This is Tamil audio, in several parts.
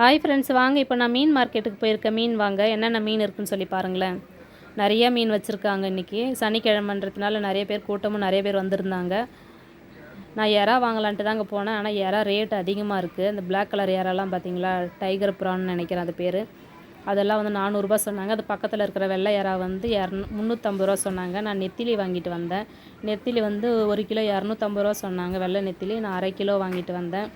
ஹாய் ஃப்ரெண்ட்ஸ் வாங்க இப்போ நான் மீன் மார்க்கெட்டுக்கு போயிருக்கேன் மீன் வாங்க என்னென்ன மீன் இருக்குன்னு சொல்லி பாருங்களேன். நிறைய மீன் வச்சுருக்காங்க இன்றைக்கி சனிக்கிழமன்றதுனால நிறைய பேர் கூட்டமும் நிறைய பேர் வந்திருந்தாங்க. நான் எறா வாங்கலான்ட்டு தாங்க போனேன். ஆனால் எறா ரேட் அதிகமாக இருக்குது இந்த பிளாக் கலர் எறாலாம் பார்த்தீங்களா டைகர் ப்ரான்னு நினைக்கிறேன் அது பேர். அதெல்லாம் வந்து நானூறுரூபா சொன்னாங்க. அது பக்கத்தில் இருக்கிற வெள்ளை எறா வந்து இரநூ முந்நூற்றம்பது ரூபா சொன்னாங்க. நான் நெத்திலி வாங்கிட்டு வந்தேன். நெத்திலி வந்து ஒரு கிலோ இரநூத்தம்பது ரூபா சொன்னாங்க. வெள்ளை நெத்திலி நான் அரை கிலோ வாங்கிட்டு வந்தேன்.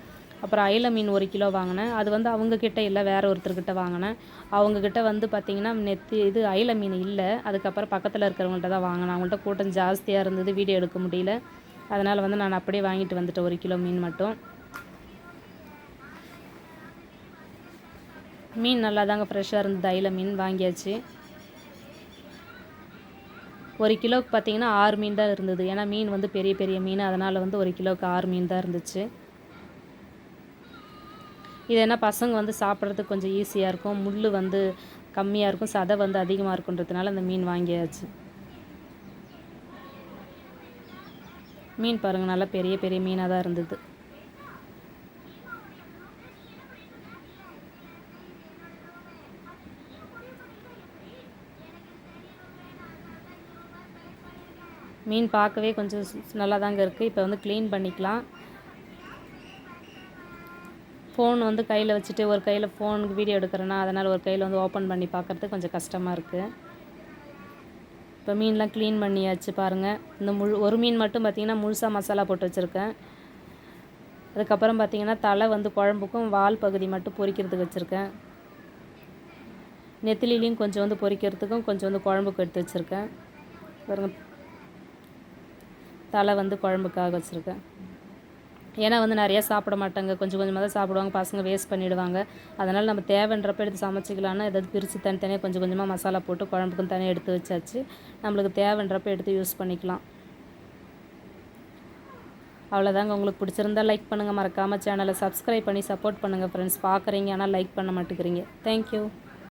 அப்புறம் அயில மீன் ஒரு கிலோ வாங்கினேன். அது வந்து அவங்கக்கிட்ட இல்லை வேற ஒருத்தர்கிட்ட வாங்கினேன். அவங்கக்கிட்ட வந்து பார்த்திங்கன்னா நெத்தி இது அயில மீன் இல்லை. அதுக்கப்புறம் பக்கத்தில் இருக்கிறவங்கள்ட்ட தான் வாங்கினேன். அவங்கள்ட்ட கூட்டம் ஜாஸ்தியாக இருந்தது வீடியோ எடுக்க முடியல. அதனால் வந்து நான் அப்படியே வாங்கிட்டு வந்துட்டேன் ஒரு கிலோ மீன் மட்டும். மீன் நல்லா தாங்க ஃப்ரெஷ்ஷாக இருந்தது அயில மீன் வாங்கியாச்சு. ஒரு கிலோவுக்கு பார்த்தீங்கன்னா ஆறு மீன் தான் இருந்தது. ஏன்னா மீன் வந்து பெரிய பெரிய மீன். அதனால் வந்து ஒரு கிலோவுக்கு ஆறு மீன் தான் இருந்துச்சு. இது பசங்க வந்து சாப்பிட்றதுக்கு கொஞ்சம் ஈஸியாக இருக்கும். முள் வந்து கம்மியாக இருக்கும். சதை வந்து அதிகமாக இருக்குன்றதுனால அந்த மீன் வாங்கியாச்சு. மீன் பாருங்கள் நல்லா பெரிய பெரிய மீனாக தான் இருந்தது. மீன் பார்க்கவே கொஞ்சம் நல்லா தாங்க இருக்குது இப்போ வந்து க்ளீன் பண்ணிக்கலாம். ஃபோன் வந்து கையில் வச்சுட்டு ஒரு கையில் ஃபோனுக்கு வீடியோ எடுக்கிறேன்னா அதனால் ஒரு கையில் வந்து ஓப்பன் பண்ணி பார்க்குறது கொஞ்சம் கஷ்டமாக இருக்குது இப்போ மீன்லாம் க்ளீன் பண்ணியாச்சு பாருங்கள் இந்த முழு ஒரு மீன் மட்டும் பார்த்திங்கன்னா முழுசாக மசாலா போட்டு வச்சுருக்கேன். அதுக்கப்புறம் பார்த்திங்கன்னா தலை வந்து குழம்புக்கும் வால் பகுதி மட்டும் பொரிக்கிறதுக்கு வச்சுருக்கேன். நெத்திலிலையும் கொஞ்சம் வந்து பொரிக்கிறதுக்கும் கொஞ்சம் வந்து குழம்புக்கு எடுத்து வச்சுருக்கேன். பாருங்க. தலை வந்து குழம்புக்காக வச்சுருக்கேன். ஏன்னா வந்து நிறையா சாப்பிட மாட்டாங்க. கொஞ்சம் கொஞ்சமாக தான் சாப்பிடுவாங்க. பசங்க வேஸ்ட் பண்ணிவிடுவாங்க அதனால் நம்ம தேவைன்றப்ப எடுத்து சமைச்சிக்கலாம்னா ஏதாவது பிரித்து தனித்தனியாக கொஞ்சம் கொஞ்சமாக மசாலா போட்டு குழம்புக்கும் தனியாக எடுத்து வச்சாச்சு. நம்மளுக்கு தேவைன்றப்ப எடுத்து யூஸ் பண்ணிக்கலாம். அவ்வளோதாங்க உங்களுக்கு பிடிச்சிருந்தா லைக் பண்ணுங்கள் மறக்காமல் சேனலை சப்ஸ்கிரைப் பண்ணி சப்போர்ட் பண்ணுங்கள் ஃப்ரெண்ட்ஸ் பார்க்குறீங்க ஆனால் லைக் பண்ண மாட்டேங்கிறீங்க. தேங்க்யூ